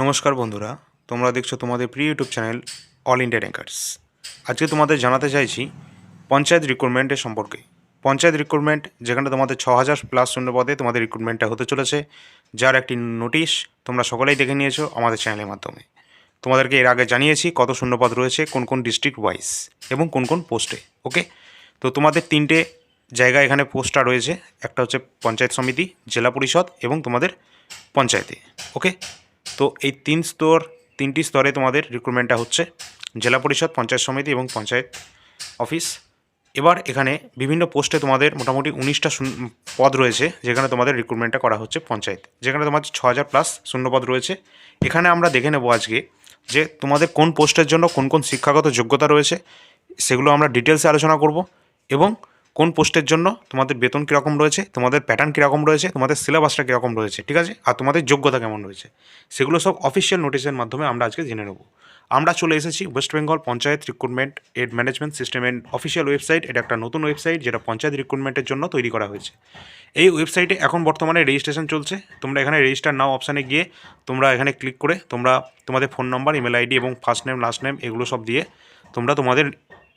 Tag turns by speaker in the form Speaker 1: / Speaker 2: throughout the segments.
Speaker 1: নমস্কার বন্ধুরা, তোমরা দেখছ তোমাদের প্রিয় YouTube channel All India Rankers আজকে তোমাদের জানাতে চাইছি পঞ্চায়েত রিক্রুটমেন্টের সম্পর্কে। পঞ্চায়েত রিক্রুটমেন্ট যেখানে তোমাদের ছ হাজার প্লাস পদে তোমাদের রিক্রুটমেন্টটা হতে চলেছে। যার একটি নোটিশ তোমরা সকলেই দেখে নিয়েছো আমাদের চ্যানেলের মাধ্যমে। তোমাদেরকে এর আগে জানিয়েছি কত শূন্যপদ রয়েছে, কোন কোন ডিস্ট্রিক্ট ওয়াইজ এবং কোন কোন পোস্টে ওকে তো তোমাদের তিনটে জায়গা এখানে পোস্টটা রয়েছে। একটা হচ্ছে পঞ্চায়েত সমিতি, জেলা পরিষদ এবং তোমাদের পঞ্চায়েতে ওকে তো এই তিন স্তর, তিনটি স্তরে তোমাদের রিক্রুটমেন্টটা হচ্ছে। জেলা পরিষদ, পঞ্চায়েত সমিতি এবং পঞ্চায়েত অফিস। এবার এখানে বিভিন্ন পোস্টে তোমাদের মোটামুটি উনিশটা পদ রয়েছে, যেখানে তোমাদের রিক্রুটমেন্টটা করা হচ্ছে পঞ্চায়েত। যেখানে তোমার ছ হাজার প্লাস শূন্যপদ রয়েছে। এখানে আমরা দেখে নেব আজকে যে তোমাদের কোন পোস্টের জন্য কোন কোন শিক্ষাগত যোগ্যতা রয়েছে, সেগুলো আমরা ডিটেলসে আলোচনা করব এবং কোন পোস্টের জন্য, তোমাদের বেতন কীরকম রয়েছে, তোমাদের প্যাটার্ন কীরকম রয়েছে, তোমাদের সিলেবাসটা কীরকম রয়েছে, ঠিক আছে? আর তোমাদের যোগ্যতা কেমন রয়েছে? সেগুলো সব অফিসিয়াল নোটিশের মাধ্যমে আমরা আজকে জেনে নেব। আমরা চলে এসেছি West Bengal panchayat recruitment and management সিস্টেমের অফিসিয়াল ওয়েবসাইট এটা একটা নতুন ওয়েবসাইট যেটা পঞ্চায়েত রিক্রুটমেন্টের জন্য তৈরি করা হয়েছে। এই ওয়েবসাইটে এখন বর্তমানে রেজিস্ট্রেশন চলছে। তোমরা এখানে রেজিস্টার নাও অপশানে গিয়ে তোমরা এখানে ক্লিক করে তোমরা তোমাদের ফোন নাম্বার ইমেল আইডি এবং ফার্স্ট নেম লাস্ট নেম এগুলো সব দিয়ে তোমরা তোমাদের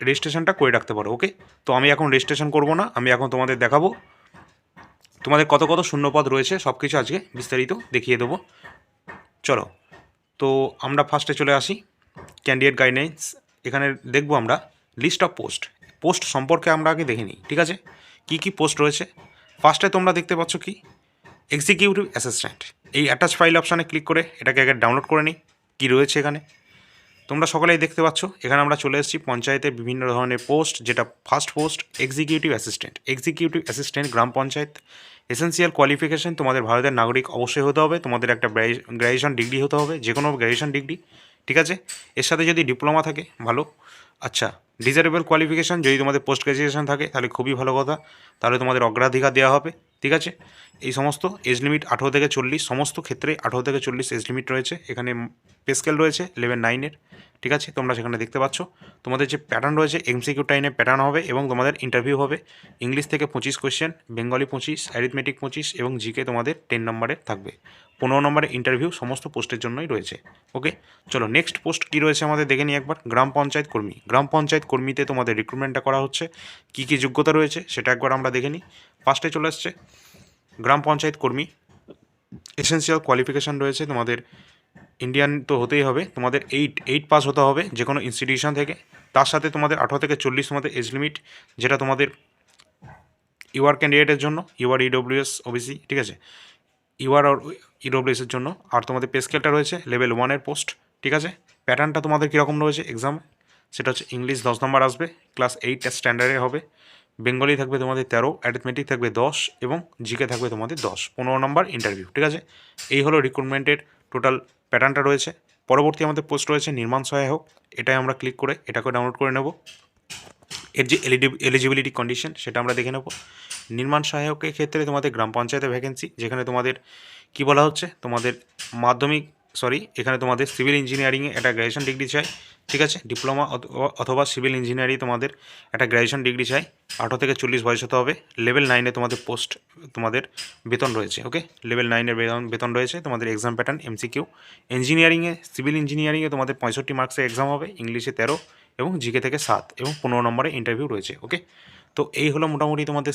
Speaker 1: রেজিস্ট্রেশনটা করে রাখতে পারো ওকে তো আমি এখন রেজিস্ট্রেশন করব না, আমি এখন তোমাদের দেখাবো। তোমাদের কত কত শূন্যপদ রয়েছে সব কিছু আজকে বিস্তারিত দেখিয়ে দেবো। চলো, তো আমরা ফার্স্টে চলে আসি ক্যান্ডিডেট গাইডলাইন্স এখানে দেখব আমরা লিস্ট অফ পোস্ট পোস্ট সম্পর্কে আমরা আগে দেখে নিই, ঠিক আছে? কী কী পোস্ট রয়েছে? ফার্স্টে তোমরা দেখতে পাচ্ছ কি? এক্সিকিউটিভ অ্যাসিস্ট্যান্ট এই অ্যাটাচ ফাইল অপশানে ক্লিক করে এটাকে আগে ডাউনলোড করে নিই, কী রয়েছে এখানে? তোমরা সকলেই দেখতে পাচ্ছ, এখানে আমরা চলে এসেছি পঞ্চায়েতের বিভিন্ন ধরনের পোস্ট, যেটা first post executive assistant executive assistant গ্রাম পঞ্চায়েত। এসেন্সিয়াল কোয়ালিফিকেশান তোমাদের ভারতের নাগরিক অবশ্যই হতে হবে, তোমাদের একটা গ্র্যাজুয়েশন ডিগ্রি হতে হবে যে কোনো গ্র্যাজুয়েশন ডিগ্রি ঠিক আছে? এর সাথে যদি ডিপ্লোমা থাকে, ভালো। আচ্ছা ডিজারেবল কোয়ালিফিকেশান যদি তোমাদের পোস্ট গ্র্যাজুয়েশন থাকে, তাহলে খুবই ভালো কথা। তাহলে তোমাদের অগ্রাধিকার দেওয়া হবে। ঠিক আছে? এই সমস্ত এজ লিমিট আঠেরো থেকে চল্লিশ, সমস্ত ক্ষেত্রে আঠেরো থেকে চল্লিশ এজ লিমিট রয়েছে। এখানে পে স্কেল রয়েছে লেভেল নাইনের ঠিক আছে? তোমরা সেখানে দেখতে পাচ্ছ। তোমাদের যে প্যাটার্ন রয়েছে এমসিকিউ টাইমে প্যাটার্ন হবে এবং তোমাদের ইন্টারভিউ হবে। ইংলিশ থেকে পঁচিশ কোয়েশ্চেন বেঙ্গলি পঁচিশ অ্যারিথমেটিক পঁচিশ এবং জিকে তোমাদের টেন নম্বরে থাকবে। পনেরো নম্বরের ইন্টারভিউ সমস্ত পোস্টের জন্যই রয়েছে। ওকে চলো নেক্সট পোস্ট কী রয়েছে আমাদের দেখে নিই একবার। গ্রাম পঞ্চায়েত কর্মী। গ্রাম পঞ্চায়েত কর্মীতে তোমাদের রিক্রুটমেন্টটা করা হচ্ছে। কী কী যোগ্যতা রয়েছে, সেটা একবার আমরা দেখে নিই। ফার্স্টে চলে আসছে। গ্রাম পঞ্চায়েত কর্মী। এসেন্সিয়াল কোয়ালিফিকেশান রয়েছে তোমাদের। ইন্ডিয়ান তো হতেই হবে। তোমাদের এইট এইট পাস হতে হবে যে কোনো ইনস্টিটিউশন থেকে। তার সাথে তোমাদের আঠারো থেকে চল্লিশ তোমাদের এজ লিমিট যেটা তোমাদের ইউআর ক্যান্ডিডেটের জন্য ইউআর ইডব্লিউএস ওবিসি ঠিক আছে? ইউআর আর ইডব্লিউএসের জন্য। আর তোমাদের পে স্কেলটা রয়েছে লেভেল ওয়ানের পোস্ট ঠিক আছে? প্যাটার্নটা তোমাদের কীরকম রয়েছে? এক্সাম সেটা হচ্ছে ইংলিশ দশ নম্বর আসবে। ক্লাস এইট স্ট্যান্ডার্ডে হবে। বেঙ্গলি থাকবে তোমাদের তেরো অ্যারিথমেটিক থাকবে দশ এবং জিকে থাকবে তোমাদের দশ। পনেরো নম্বর ইন্টারভিউ ঠিক আছে? এই হলো রিক্রুটমেন্টের টোটাল প্যাটার্নটা রয়েছে। পরবর্তী আমাদের পোস্ট রয়েছে নির্মাণ সহায়ক। এটাই আমরা ক্লিক করে এটাকে ডাউনলোড করে নেব। এর যে এলিজিবিলিটি কন্ডিশন সেটা আমরা দেখে নেব। নির্মাণ সহায়কের ক্ষেত্রে তোমাদের গ্রাম পঞ্চায়েতের ভ্যাকেন্সি যেখানে তোমাদের কি বলা হচ্ছে? তোমাদের মাধ্যমিক সরি, এখানে তোমাদের সিভিল ইঞ্জিনিয়ারিংয়ে একটা গ্র্যাজুয়েশন ডিগ্রি চাই, ঠিক আছে? ডিপ্লোমা অথবা সিভিল ইঞ্জিনিয়ারিং তোমাদের একটা গ্র্যাজুয়েশন ডিগ্রি চাই, আঠারো থেকে চল্লিশ বয়স হতে হবে লেভেল নাইনে তোমাদের পোস্ট তোমাদের বেতন রয়েছে ওকে লেভেল নাইনের বেতন বেতন রয়েছে, তোমাদের এক্সাম প্যাটার্ন এমসিকিউ ইঞ্জিনিয়ারিংয়ে সিভিল ইঞ্জিনিয়ারিংয়ে তোমাদের পঁয়ষট্টি মার্কসের এক্সাম হবে ইংলিশে তেরো এবং জিকে থেকে সাত এবং পনেরো নম্বরে ইন্টারভিউ রয়েছে ওকে তো এই হলো মোটামুটি তোমাদের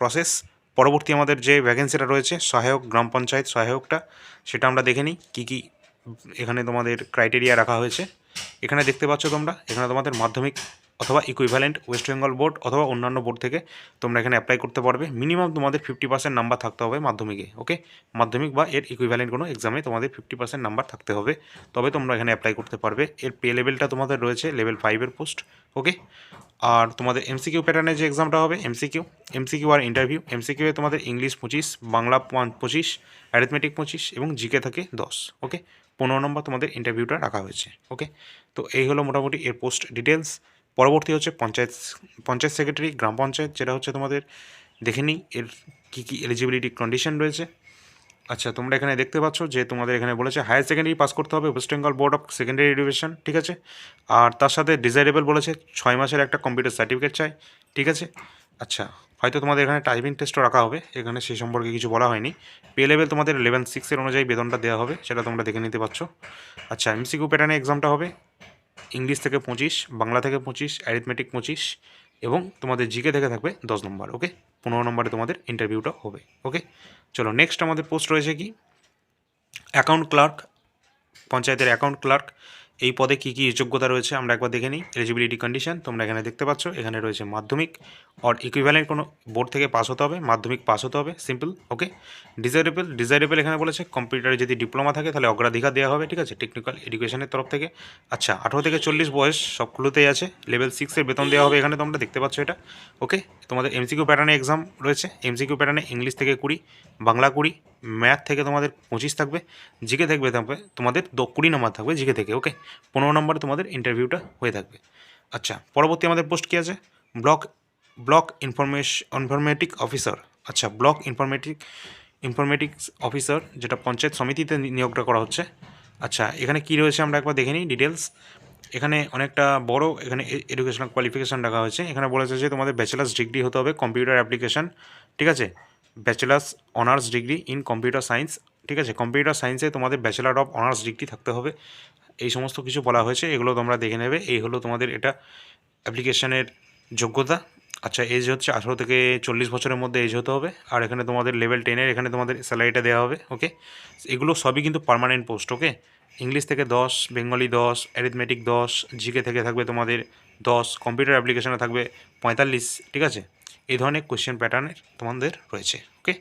Speaker 1: প্রসেস পরবর্তী আমাদের যে ভ্যাকেন্সিটা রয়েছে, সহায়ক গ্রাম পঞ্চায়েত সহায়কটা, সেটা আমরা দেখে নিই, কী কী এখানে তোমাদের ক্রাইটেরিয়া রাখা হয়েছে। এখানে দেখতে পাচ্ছ তোমরা এখানে তোমাদের মাধ্যমিক অথবা ইকুইভ্যালেন্ট ওয়েস্ট বেঙ্গল বোর্ড অথবা অন্যান্য বোর্ড থেকে তোমরা এখানে অ্যাপ্লাই করতে পারবে। মিনিমাম তোমাদের ফিফটি পার্সেন্ট নাম্বার থাকতে হবে মাধ্যমিকে ওকে মাধ্যমিক বা এর ইকুইভ্যালেন্ট কোনো এক্সামে তোমাদের ফিফটি পার্সেন্ট নাম্বার থাকতে হবে। তবে তোমরা এখানে অ্যাপ্লাই করতে পারবে। এর পে লেভেলটা তোমাদের রয়েছে লেভেল ফাইভের পোস্ট ওকে আর তোমাদের এমসিকিউ প্যাটার্নের যে এক্সামটা হবে এমসিকিউ এমসিকিউ আর ইন্টারভিউ এমসিকিউ তোমাদের ইংলিশ পঁচিশ, বাংলা পঁচিশ অ্যারিথমেটিক পঁচিশ এবং জিকে থাকে দশ ওকে পনেরো নম্বর তোমাদের ইন্টারভিউটা রাখা হয়েছে ওকে তো এই হলো মোটামুটি এর পোস্ট ডিটেলস পরবর্তী হচ্ছে পঞ্চায়েত পঞ্চায়েত সেক্রেটারি গ্রাম পঞ্চায়েত, যেটা হচ্ছে তোমাদের দেখে নিই এর কী কী এলিজিবিলিটি কন্ডিশন রয়েছে। আচ্ছা তোমরা এখানে দেখতে পাচ্ছ যে তোমাদের এখানে বলেছে হায়ার সেকেন্ডারি পাস করতে হবে West Bengal board of secondary education ঠিক আছে? আর তার সাথে ডিজাইরেবল বলেছে ছয় মাসের একটা কম্পিউটার সার্টিফিকেট চাই, ঠিক আছে? আচ্ছা হয়তো তোমাদের এখানে টাইপিং টেস্টও রাখা হবে, এখানে সেই সম্পর্কে কিছু বলা হয়নি। পে লেভেল তোমাদের ইলেভেন সিক্সের অনুযায়ী বেতনটা দেওয়া হবে, সেটা তোমরা দেখে নিতে পারছ। আচ্ছা এমসিকিউ প্যাটার্নে এক্সামটা হবে ইংলিশ থেকে পঁচিশ, বাংলা থেকে পঁচিশ অ্যারিথমেটিক পঁচিশ এবং তোমাদের জিকে থেকে থাকবে দশ নম্বর ওকে পনেরো নম্বরে তোমাদের ইন্টারভিউটা হবে ওকে চলো নেক্সট আমাদের পোস্ট রয়েছে কি? অ্যাকাউন্ট ক্লার্ক পঞ্চায়েতের অ্যাকাউন্ট ক্লার্ক এই পদে কী কী যোগ্যতা রয়েছে আমরা একবার দেখে নিই। এলিজিবিলিটি কন্ডিশন তোমরা এখানে দেখতে পাচ্ছ। এখানে রয়েছে মাধ্যমিক অর ইকুইভ্যালেন্ট কোনো বোর্ড থেকে পাস হতে হবে, মাধ্যমিক পাস হতে হবে সিম্পল ওকে ডিজাইরেবল ডিজাইরেবল এখানে বলেছে কম্পিউটারে যদি ডিপ্লোমা থাকে তাহলে অগ্রাধিকার দেওয়া হবে, ঠিক আছে? টেকনিক্যাল এডুকেশনের তরফ থেকে। আচ্ছা আঠারো থেকে চল্লিশ বয়স সবগুলোতেই আছে লেভেল সিক্সের বেতন দেওয়া হবে এখানে তোমরা দেখতে পাচ্ছ এটা ওকে তোমাদের এমসিকিউ প্যাটার্নে এক্সাম রয়েছে এমসিকিউ প্যাটার্নে ইংলিশ থেকে কুড়ি, বাংলা কুড়ি ম্যাথ থেকে তোমাদের পঁচিশ থাকবে, জিকে থাকবে থাকবে, তোমাদের কুড়ি নম্বর থাকবে জিকে থেকে ওকে পনেরো নম্বরে তোমাদের ইন্টারভিউটা হয়ে থাকবে। আচ্ছা পরবর্তী আমাদের পোস্ট কী আছে? Block block information informatic officer আচ্ছা ব্লক ইনফরমেটিক ইনফরমেটিক্স অফিসার যেটা পঞ্চায়েত সমিতিতে নিয়োগটা করা হচ্ছে। আচ্ছা এখানে কি রয়েছে আমরা একবার দেখে নিই ডিটেলস এখানে অনেকটা বড়, এখানে এডুকেশনাল কোয়ালিফিকেশান রাখা হয়েছে। এখানে বলেছে যে তোমাদের ব্যাচেলার্স ডিগ্রি হতে হবে কম্পিউটার অ্যাপ্লিকেশন ঠিক আছে? Bachelors honours degree in computer science ঠিক আছে? কম্পিউটার সায়েন্সে তোমাদের ব্যাচেলার অফ অনার্স ডিগ্রি থাকতে হবে। এই সমস্ত কিছু বলা হয়েছে, এগুলো তোমরা দেখে নেবে। এই হলো তোমাদের এটা অ্যাপ্লিকেশানের যোগ্যতা। আচ্ছা এজ হচ্ছে আঠারো থেকে চল্লিশ বছরের মধ্যে এজ হতে হবে। আর এখানে তোমাদের লেভেল টেনের এখানে তোমাদের স্যালারিটা দেওয়া হবে ওকে এগুলো সবই কিন্তু পার্মানেন্ট পোস্ট ওকে ইংলিশ থেকে দশ বেঙ্গলি দশ অ্যারিথমেটিক দশ জিকে থেকে থাকবে তোমাদের দশ কম্পিউটার অ্যাপ্লিকেশানে থাকবে পঁয়তাল্লিশ, ঠিক আছে? এই ধরনের কোয়েশ্চেন প্যাটার্নের তোমাদের রয়েছে ওকে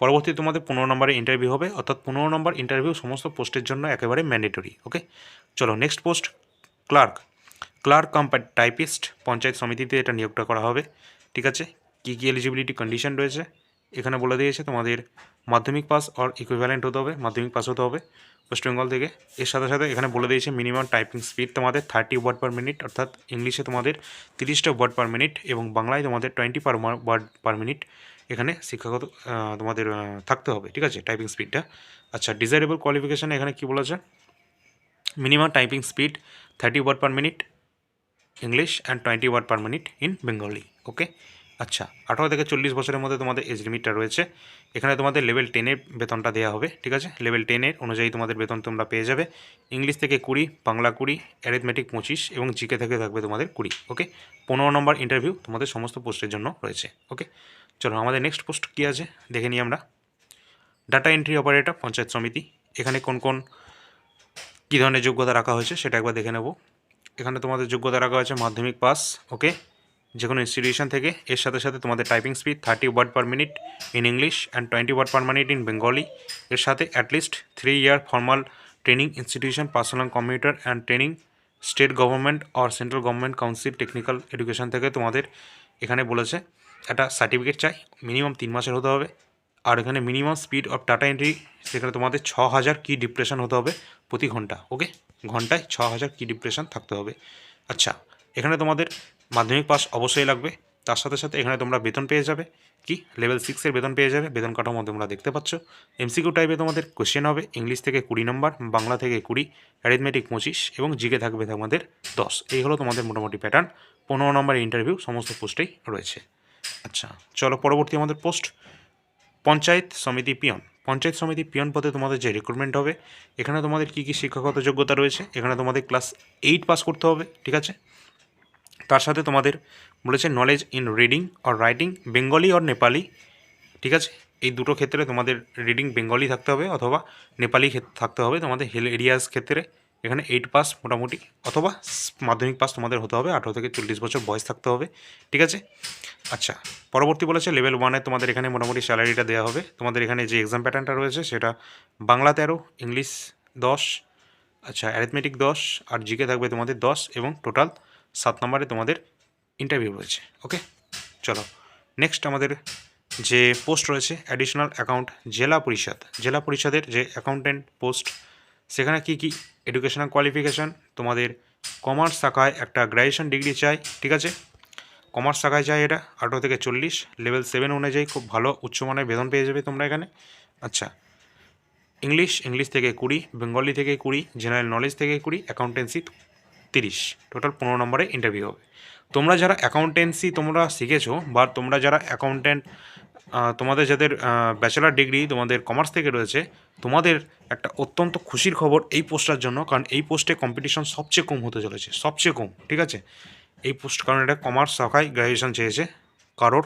Speaker 1: পরবর্তী তোমাদের পনেরো নম্বরে ইন্টারভিউ হবে, অর্থাৎ পনেরো নম্বর ইন্টারভিউ সমস্ত পোস্টের জন্য একেবারে ম্যান্ডেটরি ওকে চলো next post clerk clerk cum typist panchayat সমিতিতে এটা নিয়োগটা করা হবে, ঠিক আছে? কী কী এলিজিবিলিটি কন্ডিশন রয়েছে? এখানে বলে দিয়েছে তোমাদের মাধ্যমিক পাস অর ইকুইভ্যালেন্ট হতে হবে, মাধ্যমিক পাস হতে হবে ওয়েস্ট বেঙ্গল থেকে। এর সাথে সাথে এখানে বলে দিয়েছে মিনিমাম টাইপিং স্পিড তোমাদের থার্টি ওয়ার্ড পার মিনিট অর্থাৎ ইংলিশে তোমাদের তিরিশটা ওয়ার্ড পার মিনিট এবং বাংলায় তোমাদের twenty per word per minute এখানে শিক্ষাগত তোমাদের থাকতে হবে, ঠিক আছে টাইপিং স্পিডটা আচ্ছা ডিজাইরেবল কোয়ালিফিকেশান এখানে কী বলেছে? Minimum typing speed thirty word per minute English and twenty word per minute in Bengali okay আচ্ছা আঠারো থেকে চল্লিশ বছরের মধ্যে তোমাদের এজ লিমিটটা রয়েছে। এখানে তোমাদের লেভেল টেনের বেতনটা দেওয়া হবে, ঠিক আছে? লেভেল টেনের অনুযায়ী তোমাদের বেতন তোমরা পেয়ে যাবে। ইংলিশ থেকে কুড়ি, বাংলা কুড়ি অ্যারিথমেটিক পঁচিশ এবং জিকে থেকে থাকবে তোমাদের কুড়ি ওকে পনেরো নম্বর ইন্টারভিউ তোমাদের সমস্ত পোস্টের জন্য রয়েছে ওকে চলো, আমাদের নেক্সট পোস্ট কী আছে? দেখে নিই আমরা। ডাটা এন্ট্রি অপারেটর পঞ্চায়েত সমিতি। এখানে কোন কোন, কী ধরনের যোগ্যতা রাখা হয়েছে সেটা একবার দেখে নেব। এখানে তোমাদের যোগ্যতা রাখা হয়েছে মাধ্যমিক পাস ওকে যে কোনো ইনস্টিটিউশন থেকে, এর সাথে সাথে তোমাদের typing speed thirty word per minute in English and twenty word per minute in Bengali এর সাথে at least three year formal training institution personal computer and training state government or central government council technical education থেকে তোমাদের এখানে বলেছে। একটা certificate চাই minimum তিন মাসের হতে হবে। আর এখানে minimum speed of data entry সেখানে তোমাদের ছ হাজার কি ডিপ্রেশন হতে হবে প্রতি ঘণ্টা ওকে ঘন্টায় ছ হাজার কি ডিপ্রেশন থাকতে হবে। আচ্ছা এখানে তোমাদের মাধ্যমিক পাস অবশ্যই লাগবে। তার সাথে সাথে এখানে তোমরা বেতন পেয়ে যাবে। কি? লেভেল সিক্সের বেতন পেয়ে যাবে। বেতন কাঠামো তোমরা দেখতে পাচ্ছ। এমসিকিউ টাইপে তোমাদের কোশ্চেন হবে। ইংলিশ থেকে কুড়ি নম্বর বাংলা থেকে কুড়ি অ্যারিথমেটিক পঁচিশ এবং জিকে থাকবে তোমাদের দশ। এই হলো তোমাদের মোটামুটি প্যাটার্ন পনেরো নম্বর ইন্টারভিউ সমস্ত পোস্টেই রয়েছে। আচ্ছা চলো পরবর্তী আমাদের পোস্ট পঞ্চায়েত সমিতি পিয়ন। পঞ্চায়েত সমিতি পিয়ন পদে তোমাদের যে রিক্রুটমেন্ট হবে, এখানে তোমাদের কী কী শিক্ষাগত যোগ্যতা রয়েছে, এখানে তোমাদের ক্লাস এইট পাস করতে হবে, ঠিক আছে? তার সাথে তোমাদের বলেছে knowledge in reading or writing Bengali or Nepali ঠিক আছে? এই দুটো ক্ষেত্রে তোমাদের রিডিং বেঙ্গলি থাকতে হবে অথবা নেপালি থাকতে হবে। তোমাদের হিল এরিয়াস ক্ষেত্রে এখানে এইট পাস মোটামুটি অথবা মাধ্যমিক পাস তোমাদের হতে হবে। আঠারো থেকে চল্লিশ বছর বয়স থাকতে হবে, ঠিক আছে? আচ্ছা পরবর্তী বলেছে লেভেল ওয়ানে তোমাদের এখানে মোটামুটি স্যালারিটা দেওয়া হবে। তোমাদের এখানে যে এক্সাম প্যাটার্নটা রয়েছে সেটা বাংলা তেরো, ইংলিশ দশ আচ্ছা অ্যারিথমেটিক দশ, আর জিকে থাকবে তোমাদের দশ এবং টোটাল সাত নম্বরে তোমাদের ইন্টারভিউ রয়েছে ওকে চলো নেক্সট আমাদের যে পোস্ট রয়েছে অ্যাডিশনাল অ্যাকাউন্ট জেলা পরিষদ। জেলা পরিষদের যে অ্যাকাউন্টেন্ট পোস্ট সেখানে কি কি এডুকেশনাল কোয়ালিফিকেশান তোমাদের কমার্স শাখায় একটা গ্র্যাজুয়েশন ডিগ্রি চাই, ঠিক আছে? কমার্স শাখায় চাই এটা, আঠারো থেকে চল্লিশ লেভেল সেভেন অনুযায়ী খুব ভালো উচ্চমানের বেতন পেয়ে যাবে তোমরা এখানে। আচ্ছা ইংলিশ ইংলিশ থেকে কুড়ি বেঙ্গলি থেকে কুড়ি জেনারেল নলেজ থেকে কুড়ি অ্যাকাউন্টেন্সি তিরিশ টোটাল পনেরো নম্বরে ইন্টারভিউ হবে। তোমরা যারা অ্যাকাউন্টেন্সি তোমরা শিখেছো বা তোমরা যারা অ্যাকাউন্টেন্ট তোমাদের যাদের ব্যাচেলার ডিগ্রি তোমাদের কমার্স থেকে রয়েছে, তোমাদের একটা অত্যন্ত খুশির খবর এই পোস্টটার জন্য, কারণ এই পোস্টে কম্পিটিশন সবচেয়ে কম হতে চলেছে, সবচেয়ে কম, ঠিক আছে? এই পোস্ট, কারণ এটা কমার্স শাখায় গ্র্যাজুয়েশন চেয়েছে, কারোর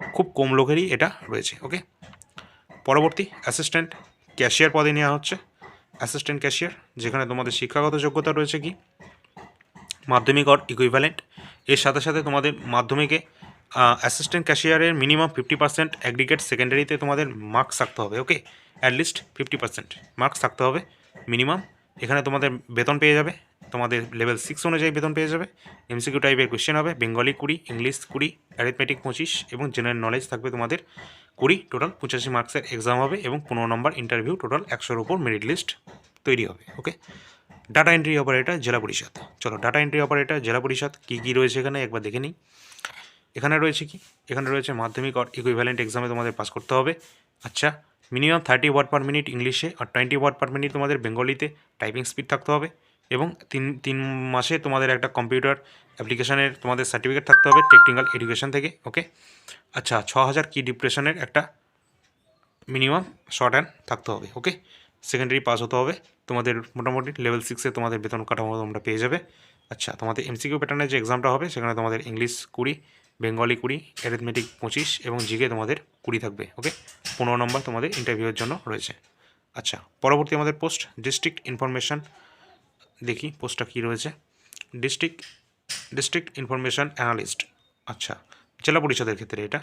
Speaker 1: খুব কম লোকেরই এটা রয়েছে ওকে পরবর্তী অ্যাসিস্ট্যান্ট ক্যাশিয়ার পদে নেওয়া হচ্ছে। অ্যাসিস্ট্যান্ট ক্যাশিয়ার যেখানে তোমাদের শিক্ষাগত যোগ্যতা রয়েছে কি? মাধ্যমিক অর ইকুইভ্যালেন্ট এর সাথে সাথে তোমাদের মাধ্যমিকে অ্যাসিস্ট্যান্ট ক্যাশিয়ারের মিনিমাম ফিফটি পার্সেন্ট অ্যাগ্রিগেট সেকেন্ডারিতে তোমাদের মার্কস থাকতে হবে okay at least fifty percent marks থাকতে হবে মিনিমাম এখানে তোমাদের বেতন পেয়ে যাবে, তোমাদের লেভেল সিক্স অনুযায়ী বেতন পেয়ে যাবে। এমসিকিউ টাইপের কোয়েশ্চেন হবে বেঙ্গলি কুড়ি ইংলিশ কুড়ি অ্যারিথমেটিক পঁচিশ এবং জেনারেল নলেজ থাকবে তোমাদের কুড়ি। টোটাল পঁচাশি মার্কসের এক্সাম হবে এবং পনেরো নম্বর ইন্টারভিউ টোটাল একশোর উপর মেরিট লিস্ট তৈরি হবে ওকে ডাটা এন্ট্রি অপারেটর জেলা পরিষদ চলো ডাটা এন্ট্রি অপারেটর জেলা পরিষদ কী কী রয়েছে এখানে? একবার দেখে নিই। এখানে রয়েছে কি? এখানে রয়েছে মাধ্যমিক আর ইকুইভ্যালেন্ট এক্সামে তোমাদের পাস করতে হবে। আচ্ছা minimum thirty word per minute ইংলিশে আর টোয়েন্টি ওয়ার্ড পার মিনিট তোমাদের বেঙ্গলিতে টাইপিং স্পিড থাকতে হবে। এবং তিন তিন মাসে তোমাদের একটা কম্পিউটার অ্যাপ্লিকেশনের তোমাদের সার্টিফিকেট থাকতে হবে টেকনিক্যাল এডুকেশন থেকে ওকে আচ্ছা ছ হাজার কি ডিপ্রেশনের একটা মিনিমাম শর্ট হ্যান্ড থাকতে হবে ওকে সেকেন্ডারি পাস হতে হবে। তোমাদের মোটামুটি লেভেল সিক্সে তোমাদের বেতন কাঠামো তোমরা পেয়ে যাবে। আচ্ছা তোমাদের এমসিকিউ প্যাটার্নের যে এক্সামটা হবে, সেখানে তোমাদের ইংলিশ কুড়ি বেঙ্গলি কুড়ি অ্যারিথমেটিক পঁচিশ এবং জিকে তোমাদের কুড়ি থাকবে ওকে পনেরো নম্বর তোমাদের ইন্টারভিউয়ের জন্য রয়েছে। আচ্ছা পরবর্তী আমাদের পোস্ট ডিস্ট্রিক্ট ইনফরমেশন দেখি পোস্টটা কী রয়েছে। ডিস্ট্রিক্ট ডিস্ট্রিক্ট ইনফরমেশন অ্যানালিস্ট আচ্ছা জেলা পরিষদের ক্ষেত্রে এটা।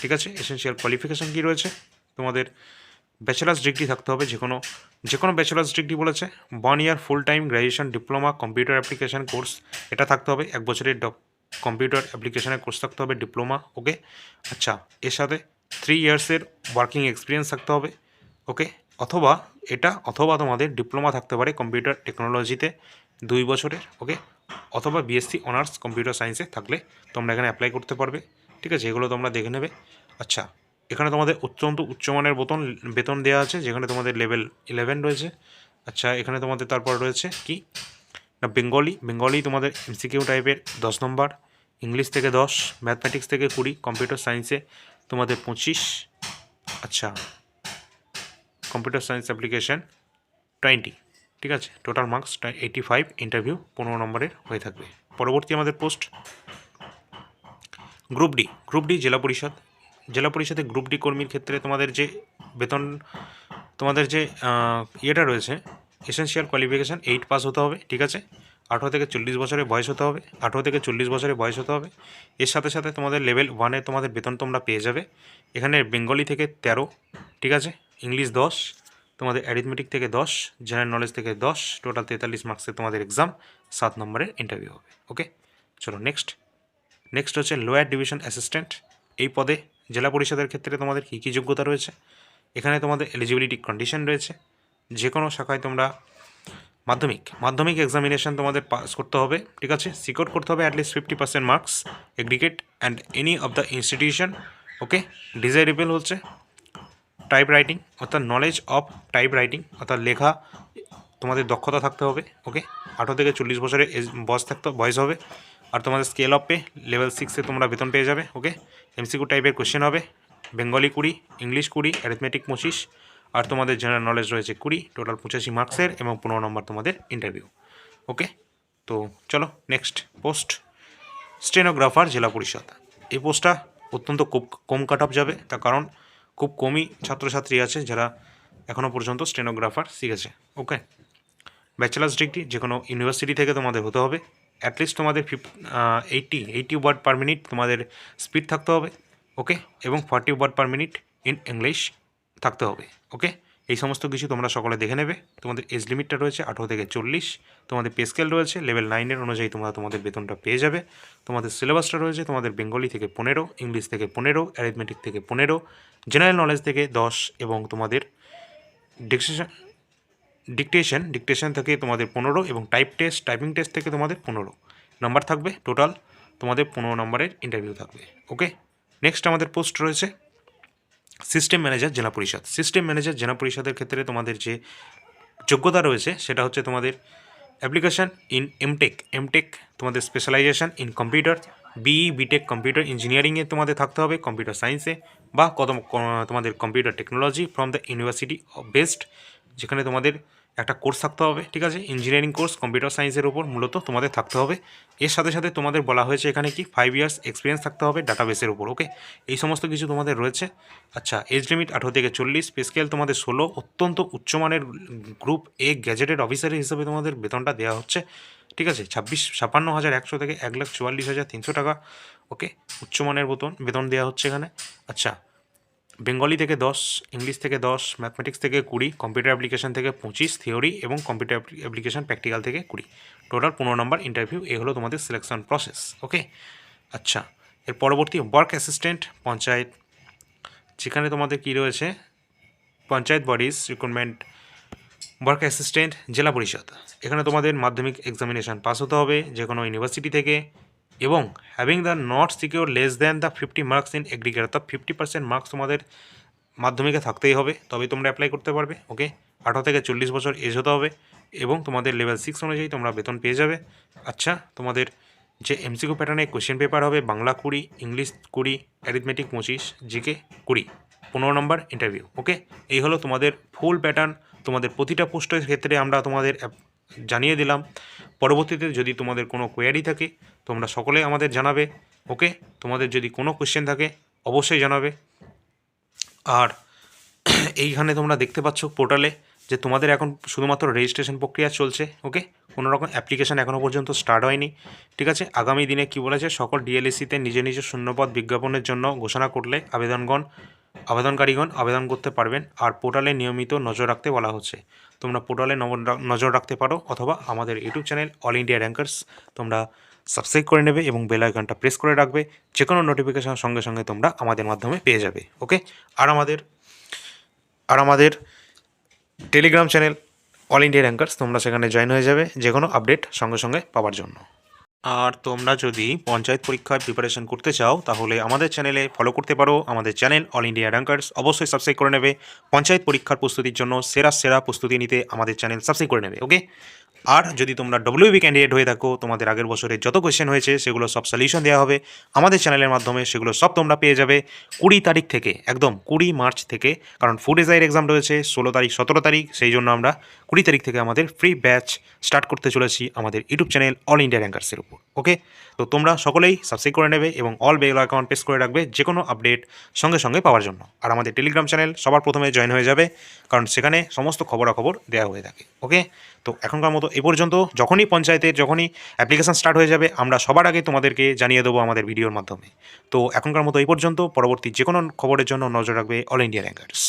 Speaker 1: ঠিক আছে এসেন্সিয়াল কোয়ালিফিকেশান কী রয়েছে? তোমাদের ব্যাচেলার্স ডিগ্রি থাকতে হবে, যে কোনো যে কোনো ব্যাচেলার্স ডিগ্রি বলেছে one year full time graduation diploma computer application course এটা থাকতে হবে, এক বছরের কম্পিউটার অ্যাপ্লিকেশনের কোর্স থাকতে হবে ডিপ্লোমা ওকে আচ্ছা এর সাথে থ্রি ইয়ার্সের ওয়ার্কিং এক্সপিরিয়েন্স থাকতে হবে ওকে অথবা এটা, অথবা তোমাদের ডিপ্লোমা থাকতে পারে কম্পিউটার টেকনোলজিতে দুই বছরের ওকে অথবা বিএসসি অনার্স কম্পিউটার সায়েন্সে থাকলে তোমরা এখানে অ্যাপ্লাই করতে পারবে, ঠিক আছে? এগুলো তোমরা দেখে নেবে। আচ্ছা এখানে তোমাদের অত্যন্ত উচ্চমানের বেতন বেতন দেওয়া আছে, যেখানে তোমাদের লেভেল ইলেভেন রয়েছে। আচ্ছা এখানে তোমাদের তারপর রয়েছে কি? না বেঙ্গলি বেঙ্গলি তোমাদের এমসিকিউ টাইপের দশ নম্বর ইংলিশ থেকে দশ ম্যাথমেটিক্স থেকে কুড়ি কম্পিউটার সায়েন্সে তোমাদের পঁচিশ। আচ্ছা কম্পিউটার সায়েন্স অ্যাপ্লিকেশান টোয়েন্টি ঠিক আছে? Total marks eighty five interview পনেরো নম্বরের হয়ে থাকবে। পরবর্তী আমাদের post group D group D জেলা পরিষদ। জেলা পরিষদে গ্রুপ ডি কর্মীর ক্ষেত্রে তোমাদের যে বেতন, তোমাদের যে ইয়েটা রয়েছে এসেন্সিয়াল কোয়ালিফিকেশান এইট পাস হতে হবে, ঠিক আছে? আঠেরো থেকে চল্লিশ বছরের বয়স হতে হবে, আঠেরো থেকে চল্লিশ বছরের বয়স হতে হবে। এর সাথে সাথে তোমাদের লেভেল ওয়ানে তোমাদের বেতন তোমরা পেয়ে যাবে। এখানে বেঙ্গলি থেকে তেরো, ঠিক আছে? ইংলিশ দশ, তোমাদের অ্যারিথমেটিক থেকে দশ জেনারেল নলেজ থেকে দশ টোটাল তেতাল্লিশ মার্কসের তোমাদের এক্সাম সাত নম্বরের ইন্টারভিউ হবে ওকে চলো নেক্সট নেক্সট হচ্ছে লোয়ার ডিভিশন অ্যাসিস্ট্যান্ট এই পদে জেলা পরিষদের ক্ষেত্রে তোমাদের কী কী যোগ্যতা রয়েছে? এখানে তোমাদের এলিজিবিলিটি কন্ডিশন রয়েছে। যে কোনো শাখায় তোমরা মাধ্যমিক মাধ্যমিক এক্সামিনেশন তোমাদের পাস করতে হবে, ঠিক আছে? সিকিউর করতে হবে at least fifty percent marks aggregate and any of the institution okay desirable হচ্ছে টাইপ রাইটিং অর্থাৎ নলেজ অফ টাইপ রাইটিং অর্থাৎ লেখা, তোমাদের দক্ষতা থাকতে হবে ওকে আঠেরো থেকে চল্লিশ বছরের বয়স থাকতে, বয়স হবে। আর তোমাদের স্কেল অফ পে লেভেল সিক্সে তোমরা বেতন পেয়ে যাবে ওকে এমসিকিউ টাইপের কোশ্চেন হবে বেঙ্গলি কুড়ি ইংলিশ কুড়ি অ্যারিথমেটিক পঁচিশ, আর তোমাদের জেনারেল নলেজ রয়েছে কুড়ি টোটাল পঁচাশি মার্কসের এবং পনেরো নম্বর তোমাদের ইন্টারভিউ ওকে তো চলো নেক্সট পোস্ট স্টেনোগ্রাফার জেলা পরিষদ। এই পোস্টটা অত্যন্ত খুব কম কাট অফ যাবে, তার কারণ খুব কমই ছাত্রছাত্রী আছে যারা এখনও পর্যন্ত স্টেনোগ্রাফার শিখেছে ওকে ব্যাচেলার্স ডিগ্রি যে কোনো ইউনিভার্সিটি থেকে তোমাদের হতে হবে অ্যাটলিস্ট তোমাদের ফিফ eighty eighty word per minute তোমাদের স্পিড থাকতে হবে ওকে এবং forty word per minute in English থাকতে হবে ওকে এই সমস্ত কিছু তোমরা সকলে দেখে নেবে। তোমাদের এজ লিমিটটা রয়েছে আঠেরো থেকে চল্লিশ। তোমাদের পে স্কেল রয়েছে লেভেল নাইনের অনুযায়ী তোমরা তোমাদের বেতনটা পেয়ে যাবে। তোমাদের সিলেবাসটা রয়েছে, তোমাদের বেঙ্গলি থেকে পনেরো ইংলিশ থেকে পনেরো অ্যারিথমেটিক থেকে পনেরো জেনারেল নলেজ থেকে দশ, এবং তোমাদের ডিকশন ডিকটেশন ডিকটেশন থেকে তোমাদের পনেরো এবং টাইপ টেস্ট টাইপিং টেস্ট থেকে তোমাদের পনেরো। নাম্বার থাকবে টোটাল তোমাদের পনেরো নম্বরের ইন্টারভিউ থাকবে। ওকে নেক্সট আমাদের পোস্ট রয়েছে সিস্টেম ম্যানেজার জেলা পরিষদ। সিস্টেম ম্যানেজার জেলা পরিষদের ক্ষেত্রে তোমাদের যে যোগ্যতা রয়েছে, সেটা হচ্ছে তোমাদের অ্যাপ্লিকেশন ইন এমটেক এমটেক তোমাদের specialisation in computer BE BTech computer ইঞ্জিনিয়ারিংয়ে তোমাদের থাকতে হবে কম্পিউটার সায়েন্সে বা কত তোমাদের computer technology from the university best যেখানে তোমাদের একটা কোর্স থাকতে হবে, ঠিক আছে? ইঞ্জিনিয়ারিং কোর্স কম্পিউটার সায়েন্সের উপর মূলত তোমাদের থাকতে হবে। এর সাথে সাথে তোমাদের বলা হয়েছে এখানে কি ফাইভ ইয়ার্স এক্সপিরিয়েন্স থাকতে হবে ডাটাবেসের উপর ওকে এই সমস্ত কিছু তোমাদের রয়েছে। আচ্ছা এজ লিমিট আঠেরো থেকে চল্লিশ পে স্কেল তোমাদের ষোলো, অত্যন্ত উচ্চমানের গ্রুপ এ গ্যাজেটেড অফিসার হিসেবে তোমাদের বেতনটা দেওয়া হচ্ছে, ঠিক আছে? ছাব্বিশ, ছাপ্পান্ন হাজার একশো থেকে এক লাখ চুয়াল্লিশ হাজার তিনশো টাকা ওকে উচ্চমানের বেতন বেতন দেওয়া হচ্ছে এখানে। আচ্ছা বেঙ্গলি থেকে দশ, ইংলিশ থেকে দশ, ম্যাথমেটিক্স থেকে কুড়ি, কম্পিউটার অ্যাপ্লিকেশন থেকে পঁচিশ, থিওরি এবং কম্পিউটার অ্যাপ্লিকেশন প্র্যাকটিক্যাল থেকে কুড়ি। টোটাল পনেরো নম্বর ইন্টারভিউ এ হলো তোমাদের সিলেকশন প্রসেস ওকে আচ্ছা এর পরবর্তী ওয়ার্ক অ্যাসিস্ট্যান্ট পঞ্চায়েত। যেখানে তোমাদের কী রয়েছে? Panchayat bodies recruitment work assistant জেলা পরিষদ। এখানে তোমাদের মাধ্যমিক এক্সামিনেশন পাস হতে হবে যে কোনো ইউনিভার্সিটি থেকে। এবং having the not secure less than the fifty marks in aggregate অর্থাৎ ফিফটি পার্সেন্ট মার্কস তোমাদের মাধ্যমিকে থাকতেই হবে, তবেই তোমরা অ্যাপ্লাই করতে পারবে ওকে আঠারো থেকে চল্লিশ বছর এজ হতে হবে এবং তোমাদের লেভেল সিক্স অনুযায়ী তোমরা বেতন পেয়ে যাবে। আচ্ছা তোমাদের যে এমসিকিউ প্যাটার্নে কোশ্চেন পেপার হবে, বাংলা কুড়ি ইংলিশ কুড়ি অ্যারিথমেটিক পঁচিশ জিকে কুড়ি, পনেরো নম্বর ইন্টারভিউ ওকে এই হলো তোমাদের ফুল প্যাটার্ন তোমাদের প্রতিটা পোস্টের ক্ষেত্রে আমরা তোমাদের জানিয়ে দিলাম। পরবর্তীতে যদি তোমাদের কোনো কোয়ারি থাকে, তোমরা সকলে আমাদের জানাবে ওকে তোমাদের যদি কোনো কোয়েশ্চেন থাকে, অবশ্যই জানাবে। আর এইখানে তোমরা দেখতে পাচ্ছ পোর্টালে যে তোমাদের এখন শুধুমাত্র রেজিস্ট্রেশন প্রক্রিয়া চলছে ওকে কোনো রকম অ্যাপ্লিকেশন এখনও পর্যন্ত স্টার্ট হয়নি, ঠিক আছে? আগামী দিনে কি বলেছে? সকল ডিএলএসিতে নিজে নিজে শূন্যপদ বিজ্ঞাপনের জন্য ঘোষণা করলে আবেদনগণ, আবেদনকারীগণ আবেদন করতে পারবেন। আর পোর্টালে নিয়মিত নজর রাখতে বলা হচ্ছে। তোমরা পোর্টালে নজর রাখতে পারো, অথবা আমাদের YouTube channel All India Rankers, তোমরা সাবস্ক্রাইব করে নেবে এবং বেল আইকনটা প্রেস করে রাখবে। যে কোনো নোটিফিকেশন সঙ্গে সঙ্গে তোমরা আমাদের মাধ্যমে পেয়ে যাবে ওকে আর আমাদের আর আমাদের Telegram channel All India Rankers তোমরা সেখানে জয়েন হয়ে যাবে যে কোনো আপডেট সঙ্গে সঙ্গে পাওয়ার জন্য। আর তোমরা যদি পঞ্চায়েত পরীক্ষায় প্রিপারেশন করতে চাও, তাহলে আমাদের চ্যানেলে ফলো করতে পারো। আমাদের চ্যানেল অল ইন্ডিয়া র্যাঙ্কার্স অবশ্যই সাবস্ক্রাইব করে নেবে। পঞ্চায়েত পরীক্ষার প্রস্তুতির জন্য সেরা সেরা প্রস্তুতি নিতে আমাদের চ্যানেল সাবস্ক্রাইব করে নেবে ওকে আর যদি তোমরা ডব্লিউবি ক্যান্ডিডেট হয়ে থাকো, তোমাদের আগের বছরে যত কোয়েশ্চেন হয়েছে, সেগুলো সব সলিউশন দেওয়া হবে। আমাদের চ্যানেলের মাধ্যমে সেগুলো সব তোমরা পেয়ে যাবে কুড়ি তারিখ থেকে, একদম কুড়ি মার্চ থেকে। কারণ ফুড এজাইয়ের এক্সাম রয়েছে, ষোলো তারিখ, সতেরো তারিখ, সেই জন্য আমরা কুড়ি তারিখ থেকে আমাদের ফ্রি ব্যাচ স্টার্ট করতে চলেছি আমাদের ইউটিউব চ্যানেল অল ইন্ডিয়া র্যাঙ্কার্সের উপর ওকে তো তোমরা সকলেই সাবস্ক্রাইব করে নেবে এবং অল বেল অ্যাকাউন্ট প্রেস করে রাখবে যে কোনো আপডেট সঙ্গে সঙ্গে পাওয়ার জন্য। আর আমাদের টেলিগ্রাম চ্যানেল সবার প্রথমে জয়েন হয়ে যাবে, কারণ সেখানে সমস্ত খবরাখবর দেওয়া হয়ে থাকে ওকে তো এখনকার মতো এ পর্যন্ত যখনই পঞ্চায়েতের যখনই অ্যাপ্লিকেশান স্টার্ট হয়ে যাবে, আমরা সবার আগে তোমাদেরকে জানিয়ে দেবো আমাদের ভিডিওর মাধ্যমে। তো এখনকার মতো এই পর্যন্ত। পরবর্তী যে কোনো খবরের জন্য নজর রাখবে অল ইন্ডিয়া র্যাঙ্কার্স